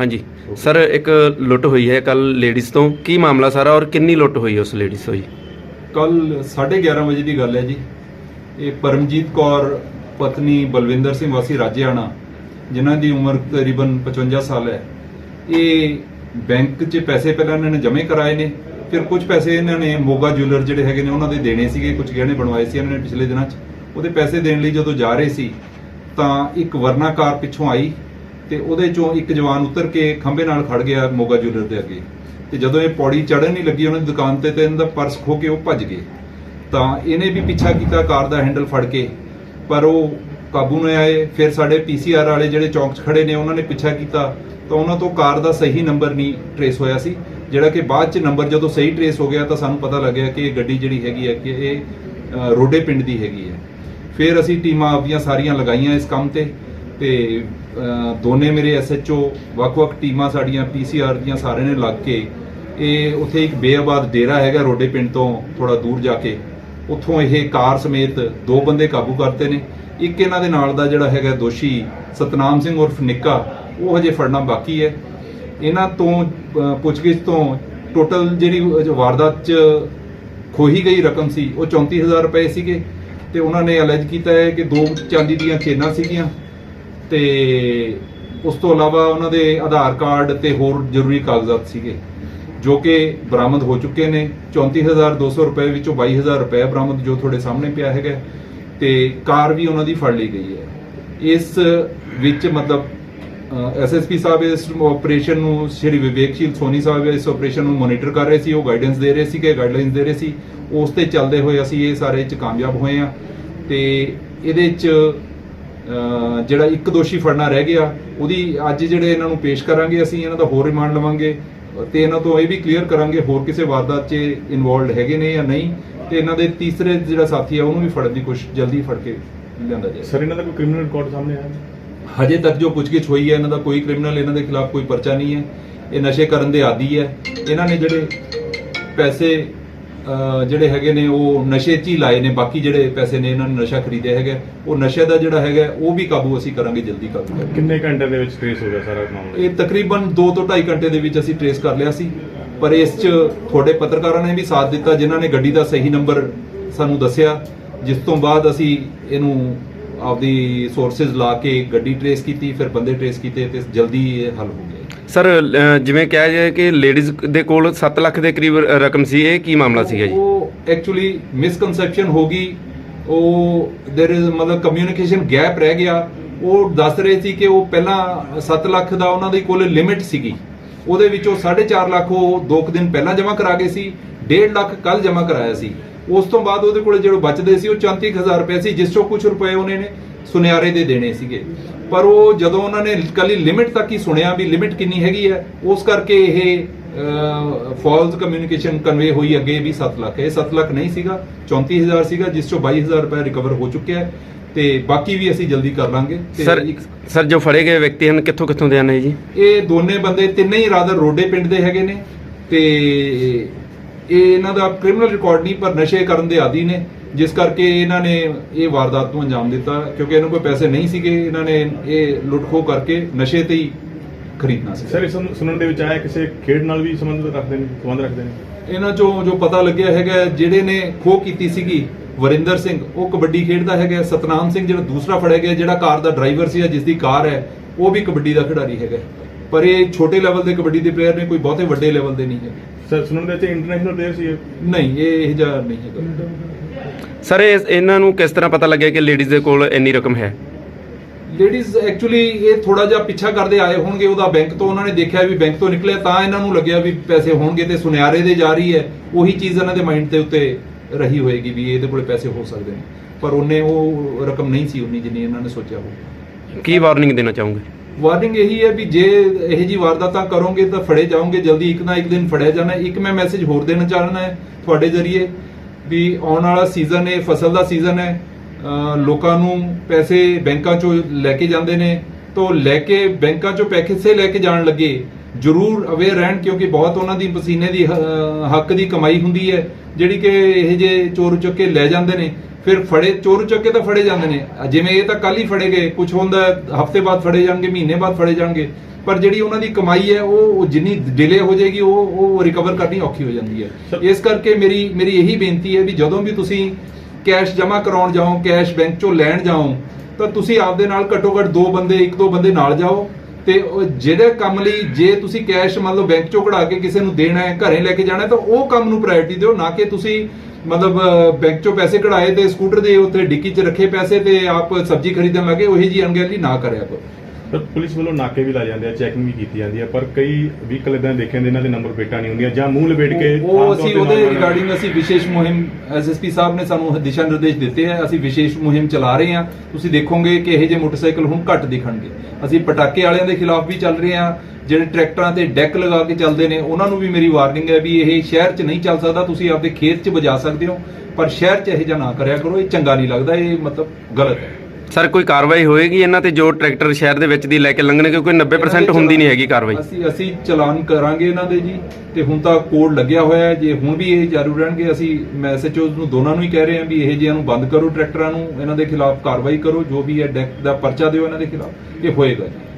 ਹਾਂਜੀ। ਸਰ, ਇੱਕ ਲੁੱਟ ਹੋਈ ਹੈ ਕੱਲ ਲੇਡੀਜ਼ ਤੋਂ। ਕੀ ਮਾਮਲਾ ਸਾਰਾ ਔਰ ਕਿੰਨੀ ਲੁੱਟ ਹੋਈ ਉਸ ਲੇਡੀਜ਼ ਤੋਂ ਜੀ? ਕੱਲ 11:30 ਵਜੇ ਦੀ ਗੱਲ ਹੈ ਜੀ। ਇਹ ਪਰਮਜੀਤ ਕੌਰ, ਪਤਨੀ ਬਲਵਿੰਦਰ ਸਿੰਘ ਵਾਸੀ ਰਾਜਿਆਣਾ, ਜਿਨ੍ਹਾਂ ਦੀ ਉਮਰ ਤਕਰੀਬਨ 55 ਸਾਲ ਹੈ। ਇਹ ਬੈਂਕ 'ਚ ਪੈਸੇ ਪਹਿਲਾਂ ਇਹਨਾਂ ਨੇ ਜਮ੍ਹਾਂ ਕਰਾਏ ਨੇ, ਫਿਰ ਕੁਝ ਪੈਸੇ ਇਹਨਾਂ ਨੇ ਮੋਗਾ ਜੁਐਲਰ ਜਿਹੜੇ ਹੈਗੇ ਨੇ, ਉਹਨਾਂ ਦੇ ਦੇਣੇ ਸੀਗੇ, ਕੁਝ ਗਹਿਣੇ ਬਣਵਾਏ ਸੀ ਇਹਨਾਂ ਨੇ ਪਿਛਲੇ ਦਿਨਾਂ 'ਚ। ਉਹਦੇ ਪੈਸੇ ਦੇਣ ਲਈ ਜਦੋਂ ਜਾ ਰਹੇ ਸੀ, ਤਾਂ ਇੱਕ ਵਰਨਾ ਕਾਰ ਪਿੱਛੋਂ ਆਈ। ਤੇ ਉਹਦੇ ਚੋਂ ਇੱਕ ਜਵਾਨ ਉਤਰ ਕੇ ਖੰਭੇ ਨਾਲ ਖੜ ਗਿਆ ਮੋਗਾ ਜੁਲਰ ਦੇ ਅੱਗੇ। ਤੇ ਜਦੋਂ ਇਹ ਪੌੜੀ ਚੜ੍ਹਨ ਨਹੀਂ ਲੱਗੀ ਉਹਨਾਂ ਦੀ ਦੁਕਾਨ ਤੇ ਤੇ ਇਹਨਾਂ ਦਾ ਪਰਸ ਖੋ ਕੇ ਉਹ ਭੱਜ ਗਏ। ਤਾਂ ਇਹਨੇ ਵੀ ਪਿੱਛਾ ਕੀਤਾ ਕਾਰ ਦਾ ਹੈਂਡਲ ਫੜ ਕੇ, ਪਰ ਉਹ ਕਾਬੂ ਨਹੀਂ ਆਏ। ਫਿਰ ਸਾਡੇ ਪੀਸੀਆਰ ਵਾਲੇ ਜਿਹੜੇ ਚੌਂਕ 'ਚ ਖੜੇ ਨੇ, ਉਹਨਾਂ ਨੇ ਪਿੱਛਾ ਕੀਤਾ। ਤਾਂ ਉਹਨਾਂ ਤੋਂ ਕਾਰ ਦਾ ਸਹੀ ਨੰਬਰ ਨਹੀਂ ਟਰੇਸ ਹੋਇਆ ਸੀ। ਜਿਹੜਾ ਕਿ ਬਾਅਦ 'ਚ ਨੰਬਰ ਜਦੋਂ ਸਹੀ ਟਰੇਸ ਹੋ ਗਿਆ ਤਾਂ ਸਾਨੂੰ ਪਤਾ ਲੱਗਿਆ ਕਿ ਇਹ ਗੱਡੀ ਜਿਹੜੀ ਹੈਗੀ ਹੈ ਕਿ ਇਹ ਰੋਡੇ ਪਿੰਡ ਦੀ ਹੈਗੀ ਹੈ। ਫਿਰ ਅਸੀਂ ਟੀਮਾਂ ਆਪਦੀਆਂ ਸਾਰੀਆਂ ਲਗਾਈਆਂ ਇਸ ਕੰਮ ਤੇ। ਤੇ ਦੋਨੇ ਮੇਰੇ ਐਸਐਚਓ ਵੱਖ-ਵੱਖ ਟੀਮਾਂ ਸਾਡੀਆਂ ਪੀਸੀਆਰ ਦੀਆਂ ਸਾਰਿਆਂ ਨੇ ਲੱਗ ਕੇ, ਇਹ ਉੱਥੇ ਇੱਕ ਬੇਆਬਾਦ ਡੇਰਾ ਹੈਗਾ ਰੋਡੇ ਪਿੰਡ ਤੋਂ ਥੋੜਾ ਦੂਰ ਜਾ ਕੇ। ਉੱਥੋਂ ਇਹ ਕਾਰ ਸਮੇਤ ਦੋ ਬੰਦੇ ਕਾਬੂ ਕਰਤੇ ਨੇ। ਇੱਕ ਇਹਨਾਂ ਦੇ ਨਾਲ ਦਾ ਜਿਹੜਾ ਹੈਗਾ ਦੋਸ਼ੀ ਸਤਨਾਮ ਸਿੰਘ ਉਰਫ ਨਿੱਕਾ, ਉਹ ਹਜੇ ਫੜਨਾ ਬਾਕੀ ਹੈ। ਇਹਨਾਂ ਤੋਂ ਪੁੱਛਗਿੱਛ ਤੋਂ ਟੋਟਲ ਜਿਹੜੀ ਵਾਰਦਾਤ 'ਚ ਖੋਹੀ ਗਈ ਰਕਮ ਸੀ, ਉਹ 34000 ਰੁਪਏ ਸੀਗੇ। ਤੇ ਉਹਨਾਂ ਨੇ ਅਲੈਜ ਕੀਤਾ ਹੈ ਕਿ ਦੋ ਚਾਂਦੀ ਦੀਆਂ ਚੇਨਾਂ ਸੀਗੀਆਂ। ਤੇ ਉਸ ਤੋਂ ਇਲਾਵਾ ਉਹਨਾਂ ਦੇ ਆਧਾਰ ਕਾਰਡ ਤੇ ਹੋਰ ਜ਼ਰੂਰੀ ਕਾਗਜ਼ਾਤ ਸੀਗੇ, ਜੋ ਕਿ ਬਰਾਮਦ ਹੋ ਚੁੱਕੇ ਨੇ। 34200 ਰੁਪਏ ਵਿੱਚੋਂ 22000 ਰੁਪਏ ਬਰਾਮਦ ਜੋ ਤੁਹਾਡੇ ਸਾਹਮਣੇ ਪਿਆ ਹੈਗਾ ਤੇ ਕਾਰ ਵੀ ਉਹਨਾਂ ਦੀ ਫੜ ਲਈ ਗਈ ਹੈ। ਇਸ ਵਿੱਚ ਮਤਲਬ ਐਸਐਸਪੀ ਸਾਹਿਬ ਇਸ ਆਪਰੇਸ਼ਨ ਨੂੰ, ਸ਼੍ਰੀ ਵਿਵੇਕਸ਼ੀਲ ਸੋਨੀ ਸਾਹਿਬ ਇਸ ਆਪਰੇਸ਼ਨ ਨੂੰ ਮੋਨੀਟਰ ਕਰ ਰਹੇ ਸੀ, ਉਹ ਗਾਈਡੈਂਸ ਦੇ ਰਹੇ ਸੀ ਕਿ ਗਾਈਡਲਾਈਨਸ ਦੇ ਰਹੇ ਸੀ। ਉਸ ਤੇ ਚੱਲਦੇ ਹੋਏ ਅਸੀਂ ਇਹ ਸਾਰੇ ਚ ਕਾਮਯਾਬ ਹੋਏ ਆ ਤੇ ਇਹਦੇ ਚ ਜਿਹੜਾ ਇੱਕ ਦੋਸ਼ੀ ਫੜਨਾ ਰਹਿ ਗਿਆ ਉਹਦੀ ਅੱਜ ਜਿਹੜੇ ਇਹਨਾਂ ਨੂੰ ਪੇਸ਼ ਕਰਾਂਗੇ ਅਸੀਂ ਇਹਨਾਂ ਦਾ ਹੋਰ ਰਿਮਾਂਡ ਲਵਾਂਗੇ ਤੇ ਇਹਨਾਂ ਤੋਂ ਇਹ ਵੀ ਕਲੀਅਰ ਕਰਾਂਗੇ ਹੋਰ ਕਿਸੇ ਵਾਰਦਾਤ 'ਚ ਇਨਵੋਲਡ ਹੈਗੇ ਨੇ ਜਾਂ ਨਹੀਂ ਤੇ ਇਹਨਾਂ ਦੇ ਤੀਸਰੇ ਜਿਹੜਾ ਸਾਥੀ ਆ ਉਹਨੂੰ ਵੀ ਫੜਨ ਦੀ ਕੋਸ਼ਿਸ਼ ਜਲਦੀ ਫੜ ਕੇ ਲਿਆਂਦਾ ਜਾਏ। ਸਰ ਇਹਨਾਂ ਦਾ ਕੋਈ ਕ੍ਰਿਮੀਨਲ ਰਿਕਾਰਡ ਸਾਹਮਣੇ ਆਇਆ? ਹਜੇ ਤੱਕ ਜੋ ਪੁੱਛਗਿੱਛ ਹੋਈ ਹੈ ਇਹਨਾਂ ਦਾ ਕੋਈ ਕ੍ਰਿਮੀਨਲ ਇਹਨਾਂ ਦੇ ਖਿਲਾਫ ਕੋਈ ਪਰਚਾ ਨਹੀਂ ਹੈ। ਇਹ ਨਸ਼ੇ ਕਰਨ ਦੇ ਆਦੀ ਹੈ। ਇਹਨਾਂ ਨੇ ਜਿਹੜੇ ਪੈਸੇ ਜਿਹੜੇ ਹੈਗੇ ਨੇ ਉਹ ਨਸ਼ੇ 'ਚ ਹੀ ਲਾਏ ਨੇ। ਬਾਕੀ ਜਿਹੜੇ ਪੈਸੇ ਨੇ ਇਹਨਾਂ ਨੇ ਨਸ਼ਾ ਖਰੀਦਿਆ ਹੈਗਾ। ਉਹ ਨਸ਼ੇ ਦਾ ਜਿਹੜਾ ਹੈਗਾ ਉਹ ਵੀ ਕਾਬੂ ਅਸੀਂ ਕਰਾਂਗੇ ਜਲਦੀ ਕਾਬੂ ਕਰਾਂਗੇ। ਕਿੰਨੇ ਘੰਟੇ ਦੇ ਵਿੱਚ ਟ੍ਰੇਸ ਹੋ ਗਿਆ ਸਾਰਾ ਮਾਮਲਾ? ਇਹ ਤਕਰੀਬਨ 2 ਤੋਂ 2.5 ਘੰਟੇ ਦੇ ਵਿੱਚ ਅਸੀਂ ਟ੍ਰੇਸ ਕਰ ਲਿਆ ਸੀ। ਪਰ ਇਸ 'ਚ ਤੁਹਾਡੇ ਪੱਤਰਕਾਰਾਂ ਨੇ ਵੀ ਸਾਥ ਦਿੱਤਾ ਜਿਨ੍ਹਾਂ ਨੇ ਗੱਡੀ ਦਾ ਸਹੀ ਨੰਬਰ ਸਾਨੂੰ ਦੱਸਿਆ। ਜਿਸ ਤੋਂ ਬਾਅਦ ਅਸੀਂ ਇਹਨੂੰ ਆਪਦੀ ਸੋਰਸਸ ਲਾ ਕੇ ਗੱਡੀ ਟ੍ਰੇਸ ਕੀਤੀ ਫਿਰ ਬੰਦੇ ਟ੍ਰੇਸ ਕੀਤੇ ਤੇ ਜਲਦੀ ਇਹ ਹੱਲ ਹੋ ਗਿਆ। ਸਰ ਅ, ਜਿਵੇਂ ਕਿਹਾ ਜਾਏ ਕਿ ਲੇਡੀਜ਼ ਦੇ ਕੋਲ 7 ਲੱਖ ਦੇ ਕਰੀਬ ਰਕਮ ਸੀ ਇਹ ਕੀ ਮਾਮਲਾ ਸੀਗਾ ਜੀ ਉਹ ਐਕਚੁਅਲੀ ਮਿਸਕਨਸੈਪਸ਼ਨ ਹੋ ਗਈ ਉਹ देयर इज ਮਤਲਬ ਕਮਿਊਨੀਕੇਸ਼ਨ ਗੈਪ ਰਹਿ ਗਿਆ ਉਹ ਦੱਸ ਰਹੇ ਸੀ ਕਿ ਉਹ ਪਹਿਲਾਂ 7 ਲੱਖ ਦਾ ਉਹਨਾਂ ਦੀ ਕੋਲ ਲਿਮਿਟ ਸੀਗੀ ਉਹਦੇ ਵਿੱਚੋਂ 4.5 ਲੱਖ ਉਹ 2 ਦਿਨ ਪਹਿਲਾਂ ਜਮ੍ਹਾਂ ਕਰਾ ਗਏ ਸੀ 1.5 ਲੱਖ ਕੱਲ ਜਮ੍ਹਾਂ ਕਰਾਇਆ ਸੀ ਉਸ ਤੋਂ ਬਾਅਦ ਉਹਦੇ ਕੋਲ ਜਿਹੜੇ ਬਚਦੇ ਸੀ ਉਹ 34000 ਰੁਪਏ ਸੀ ਜਿਸ ਚੋਂ ਕੁਝ ਰੁਪਏ ਉਹਨੇ ਨੇ ਸੁਨਿਆਰੇ ਦੇ ਦੇਣੇ ਸੀਗੇ। ਪਰ ਉਹ ਜਦੋਂ ਉਹਨਾਂ ਨੇ ਕੱਲੀ ਲਿਮਿਟ ਤੱਕ ਹੀ ਸੁਣਿਆ ਵੀ ਲਿਮਿਟ ਕਿੰਨੀ ਹੈਗੀ ਹੈ ਉਸ ਕਰਕੇ ਇਹ ਫਾਲਸ ਕਮਿਊਨੀਕੇਸ਼ਨ ਕਨਵੇ ਹੋਈ ਅੱਗੇ ਵੀ 7 ਲੱਖ। ਇਹ 7 ਲੱਖ ਨਹੀਂ ਸੀਗਾ 34000 ਸੀਗਾ ਜਿਸ ਚੋਂ 22000 ਰੁਪਏ ਰਿਕਵਰ ਹੋ ਚੁੱਕਿਆ ਹੈ। ਤੇ ਬਾਕੀ ਵੀ ਅਸੀਂ ਜਲਦੀ ਕਰ ਲਾਂਗੇ। ਤੇ ਸਰ ਸਰ ਜੋ ਫੜੇ ਗਏ ਵਿਅਕਤੀ ਹਨ ਕਿੱਥੋਂ ਕਿੱਥੋਂ ਦੇ ਹਨ ਜੀ? ਇਹ ਦੋਨੇ ਬੰਦੇ ਤਿੰਨੇ ਹੀ ਰਾਦਰ ਰੋਡੇ ਪਿੰਡ ਦੇ ਹੈਗੇ ਨੇ। ਤੇ ਇਹ ਇਹਨਾਂ ਦਾ ਕ੍ਰਿਮੀਨਲ ਰਿਕਾਰਡ ਨਹੀਂ ਪਰ ਨਸ਼ੇ ਕਰਨ ਦੇ ਆਦੀ ਨੇ ਜਿਸ ਕਰਕੇ ਇਹਨਾਂ ਨੇ ਇਹ ਵਾਰਦਾਤ ਨੂੰ ਅੰਜਾਮ ਦਿੱਤਾ ਕਿਉਂਕਿ ਇਹਨਾਂ ਕੋਲ ਪੈਸੇ ਨਹੀਂ ਸੀਗੇ ਇਹਨਾਂ ਨੇ ਇਹ ਲੁੱਟਖੋ ਕਰਕੇ ਨਸ਼ੇ ਤੇ ਹੀ ਖਰੀਦਣਾ ਸੀ ਸਰ ਇਸ ਨੂੰ ਸੁਣਨ ਦੇ ਵਿੱਚ ਆਇਆ ਕਿਸੇ ਖੇਡ ਨਾਲ ਵੀ ਸੰਬੰਧ ਰੱਖਦੇ ਨੇ ਸੰਬੰਧ ਰੱਖਦੇ ਨੇ? ਇਹਨਾਂ ਚੋਂ ਜੋ ਪਤਾ ਲੱਗਿਆ ਹੈਗਾ ਜਿਹੜੇ ਨੇ ਖੋਹ ਕੀਤੀ ਸੀਗੀ ਵਰਿੰਦਰ ਸਿੰਘ ਉਹ ਕਬੱਡੀ ਖੇਡਦਾ ਹੈਗਾ ਸਤਨਾਮ ਸਿੰਘ ਜਿਹੜਾ ਦੂਸਰਾ ਫੜਿਆ ਗਿਆ ਜਿਹੜਾ ਕਾਰ ਦਾ ਡਰਾਈਵਰ ਸੀ ਜਿਸ ਦੀ ਕਾਰ ਹੈ ਉਹ ਵੀ ਕਬੱਡੀ ਦਾ ਖਿਡਾਰੀ ਹੈਗਾ। ਪਰ ਇਹ ਛੋਟੇ ਲੈਵਲ ਦੇ ਕਬੱਡੀ ਦੇ ਪਲੇਅਰ ਨੇ ਕੋਈ ਬਹੁਤੇ ਵੱਡੇ ਲੈਵਲ ਦੇ ਨਹੀਂ ਹੈਗੇ। ਸਰ ਸੁਣਨ ਦੇ ਵਿੱਚ ਇੰਟਰਨੈਸ਼ਨਲ ਪਲੇਅਰ ਸੀ ਇਹ। ਨਹੀਂ ਇਹ ਇਹ ਜਿਹਾ ਨਹੀਂ ਹੈਗਾ। ਸਰ ਇਹ ਇਹਨਾਂ ਨੂੰ ਕਿਸ ਤਰ੍ਹਾਂ ਪਤਾ ਲੱਗਿਆ ਕਿ ਲੇਡੀਜ਼ ਦੇ ਕੋਲ ਇੰਨੀ ਰਕਮ ਹੈ? ਲੇਡੀਜ਼ ਐਕਚੁਅਲੀ ਇਹ ਥੋੜਾ ਜਿਹਾ ਪਿੱਛਾ ਕਰਦੇ ਆਏ ਹੋਣਗੇ ਉਹਦਾ ਬੈਂਕ ਤੋਂ ਉਹਨਾਂ ਨੇ ਦੇਖਿਆ ਵੀ ਬੈਂਕ ਤੋਂ ਨਿਕਲਿਆ ਤਾਂ ਇਹਨਾਂ ਨੂੰ ਲੱਗਿਆ ਵੀ ਪੈਸੇ ਹੋਣਗੇ ਤੇ ਸੁਨਿਆਰੇ ਦੇ ਜਾ ਰਹੀ ਹੈ। ਉਹੀ ਚੀਜ਼ ਇਹਨਾਂ ਦੇ ਮਾਈਂਡ ਦੇ ਉੱਤੇ ਰਹੀ ਹੋਏਗੀ ਵੀ ਇਹਦੇ ਕੋਲੇ ਪੈਸੇ ਹੋ ਸਕਦੇ ਨੇ। ਪਰ ਉਹਨੇ ਉਹ ਰਕਮ ਨਹੀਂ ਸੀ ਉਨੀ ਜਿੰਨੀ ਇਹਨਾਂ ਨੇ ਸੋਚਿਆ ਹੋਊ। ਕੀ ਵਾਰਨਿੰਗ ਦੇਣਾ ਚਾਹੋਗੇ? ਵਾਰਨਿੰਗ ਇਹੀ ਹੈ ਵੀ ਜੇ ਇਹ ਜੀ ਵਾਰਦਾਤਾਂ ਕਰੋਗੇ ਤਾਂ ਫੜੇ ਜਾਓਗੇ, ਜਲਦੀ ਇੱਕ ਨਾ ਇੱਕ ਦਿਨ ਫੜਿਆ ਜਾਣਾ ਇੱਕ ਮੈਂ ਮੈਸੇਜ ਹੋਰ ਦੇਣਾ ਚਾਹਣਾ ਹੈ ਤੁਹਾਡੇ ਜ਼ਰੀਏ ਵੀ ਆਉਣ ਵਾਲਾ ਸੀਜ਼ਨ ਹੈ ਫਸਲ ਦਾ ਸੀਜ਼ਨ ਹੈ। ਲੋਕਾਂ ਨੂੰ ਪੈਸੇ ਬੈਂਕਾਂ ਚੋਂ ਲੈ ਕੇ ਜਾਂਦੇ ਨੇ। ਤੋਂ ਲੈ ਕੇ ਬੈਂਕਾਂ ਚੋਂ ਪੈਸੇ ਲੈ ਕੇ ਜਾਣ ਲੱਗੇ, ਜ਼ਰੂਰ ਅਵੇਅਰ ਰਹਿਣ ਕਿਉਂਕਿ ਬਹੁਤ ਉਹਨਾਂ ਦੀ ਪਸੀਨੇ ਦੀ ਹੱਕ ਦੀ ਕਮਾਈ ਹੁੰਦੀ ਹੈ। ਜਿਹੜੀ ਕਿ ਇਹ ਜੇ ਚੋਰ ਚੁੱਕ ਕੇ ਲੈ ਜਾਂਦੇ ਨੇ। ਫਿਰ ਫੜੇ ਚੋਰ ਚੁੱਕ ਕੇ ਤਾਂ ਫੜੇ ਜਾਂਦੇ ਨੇ। ਜਿਵੇਂ ਇਹ ਤਾਂ ਕੱਲ ਹੀ ਫੜੇ ਗਏ ਕੁਝ ਹੁੰਦਾ ਹਫ਼ਤੇ ਬਾਅਦ ਫੜੇ ਜਾਣਗੇ ਮਹੀਨੇ ਬਾਅਦ ਫੜੇ ਜਾਣਗੇ। ਪਰ ਜਿਹੜੀ ਉਹਨਾਂ ਦੀ ਕਮਾਈ ਹੈ ਉਹ ਜਿੰਨੀ ਡਿਲੇ ਹੋ ਜਾਏਗੀ ਉਹ ਉਹ ਰਿਕਵਰ ਕਰਨੀ ਔਖੀ ਹੋ ਜਾਂਦੀ ਹੈ। ਇਸ ਕਰਕੇ ਮੇਰੀ ਮੇਰੀ ਇਹੀ ਬੇਨਤੀ ਹੈ ਵੀ ਜਦੋਂ ਵੀ ਤੁਸੀਂ ਕੈਸ਼ ਜਮ੍ਹਾਂ ਕਰਾਉਣ ਜਾਓ ਕੈਸ਼ ਬੈਂਕ ਚੋਂ ਲੈਣ ਜਾਓ ਤਾਂ ਤੁਸੀਂ ਆਪਦੇ ਨਾਲ ਘੱਟੋ ਘੱਟ ਦੋ ਬੰਦੇ ਇੱਕ ਦੋ ਬੰਦੇ ਨਾਲ ਜਾਓ। ਤੇ ਜਿਹੜੇ ਕੰਮ ਲਈ ਜੇ ਤੁਸੀਂ ਕੈਸ਼ ਮੰਨ ਲਓ ਬੈਂਕ ਚੋਂ ਕਢਾ ਕੇ ਕਿਸੇ ਨੂੰ ਦੇਣਾ ਹੈ ਘਰੇ ਲੈ ਕੇ ਜਾਣਾ ਹੈ ਤਾਂ ਉਹ ਕੰਮ ਨੂੰ ਪ੍ਰਾਇੋਰਟੀ ਦਿਓ ਨਾ ਕਿ ਤੁਸੀਂ ਮਤਲਬ ਬੈਂਕ ਚੋਂ ਪੈਸੇ ਕਢਾਏ ਤੇ ਸਕੂਟਰ ਦੇ ਉੱਤੇ ਡਿੱਕੀ 'ਚ ਰੱਖੇ ਪੈਸੇ ਤੇ ਆਪ ਸਬਜ਼ੀ ਖਰੀਦਣ ਲੱਗੇ, ਉਹੀ ਜੀ ਅਣਗਹਿਲੀ ਨਾ ਕਰਿਆ ਕਰੋ। ਪਰ ਪੁਲਿਸ ਵੱਲੋਂ ਨਾਕੇ ਵੀ ਲਾ ਜਾਂਦੇ ਆ ਚੈਕਿੰਗ ਵੀ ਕੀਤੀ ਜਾਂਦੀ ਹੈ ਪਰ ਕਈ ਵਹੀਕਲ ਇਦਾਂ ਦੇਖੇ ਜਾਂਦੇ ਇਹਨਾਂ ਦੇ ਨੰਬਰ ਪਲੇਟਾਂ ਨਹੀਂ ਹੁੰਦੀਆਂ ਜਾਂ ਮੂੰਹ ਲਪੇਟ ਕੇ ਉਹ- ਅਸੀਂ ਉਹਦੇ ਰਿਗਾਰਡਿੰਗ ਅਸੀਂ ਵਿਸ਼ੇਸ਼ ਮੁਹਿੰਮ ਐਸਐਸਪੀ ਸਾਹਿਬ ਨੇ ਸਾਨੂੰ ਦਿਸ਼ਾ ਨਿਰਦੇਸ਼ ਦਿੱਤੇ ਹੈ ਅਸੀਂ ਵਿਸ਼ੇਸ਼ ਮੁਹਿੰਮ ਚਲਾ ਰਹੇ ਹਾਂ ਤੁਸੀਂ ਦੇਖੋਗੇ ਕਿ ਇਹ ਜਿਹੇ ਮੋਟਰਸਾਈਕਲ ਹੁਣ ਘੱਟ ਦਿਖਣਗੇ। ਅਸੀਂ ਪਟਾਕੇ ਵਾਲਿਆਂ ਦੇ ਖਿਲਾਫ ਵੀ ਚੱਲ ਰਹੇ ਹਾਂ ਜਿਹੜੇ ਟਰੈਕਟਰਾਂ ਤੇ ਡੈਕ ਲਗਾ ਕੇ ਚੱਲਦੇ ਨੇ ਉਹਨਾਂ ਨੂੰ ਵੀ ਮੇਰੀ ਵਾਰਨਿੰਗ ਹੈ ਵੀ ਇਹ ਸ਼ਹਿਰ 'ਚ ਨਹੀਂ ਚੱਲ ਸਕਦਾ ਤੁਸੀਂ ਆਪਦੇ ਖੇਤ 'ਚ ਵਜਾ ਸਕਦੇ ਹੋ ਪਰ ਸ਼ਹਿਰ 'ਚ ਇਹ ਜਿਹਾ ਨਾ ਕਰਿਆ ਕਰੋ ਇਹ ਚੰਗਾ ਨਹੀਂ ਲੱਗਦਾ ਇਹ ਮਤਲਬ ਗਲਤ ਹੈ। ਸਰ ਕੋਈ ਕਾਰਵਾਈ ਹੋਏਗੀ ਇਹਨਾਂ ਤੇ ਜੋ ਟਰੈਕਟਰ ਸ਼ਹਿਰ ਦੇ ਵਿੱਚ ਦੀ ਲੈ ਕੇ ਲੰਘਣਗੇ? ਕਿਉਂਕਿ 90% ਹੁੰਦੀ ਨਹੀਂ ਹੈਗੀ ਕਾਰਵਾਈ। ਅਸੀਂ ਅਸੀਂ ਚਲਾਨ ਕਰਾਂਗੇ ਇਹਨਾਂ ਦੇ ਜੀ ਤੇ ਹੁਣ ਤਾਂ ਕੋਡ ਲੱਗਿਆ ਹੋਇਆ ਹੈ। ਜੇ ਹੁਣ ਵੀ ਇਹ ਜਾਰੂ ਰਹਿਣਗੇ ਅਸੀਂ ਮੈਸੇਜਸ ਨੂੰ ਦੋਨਾਂ ਨੂੰ ਹੀ ਕਹਿ ਰਹੇ ਹਾਂ ਵੀ ਇਹ ਜਿਹਿਆਂ ਨੂੰ ਬੰਦ ਕਰੋ ਟਰੈਕਟਰਾਂ ਨੂੰ ਇਹਨਾਂ ਦੇ ਖਿਲਾਫ ਕਾਰਵਾਈ ਕਰੋ ਜੋ ਵੀ ਹੈ ਡੈਕ ਦਾ ਪਰਚਾ ਦਿਓ ਇਹਨਾਂ ਦੇ ਖਿਲਾਫ ਇਹ ਹੋਏਗਾ ਜੀ।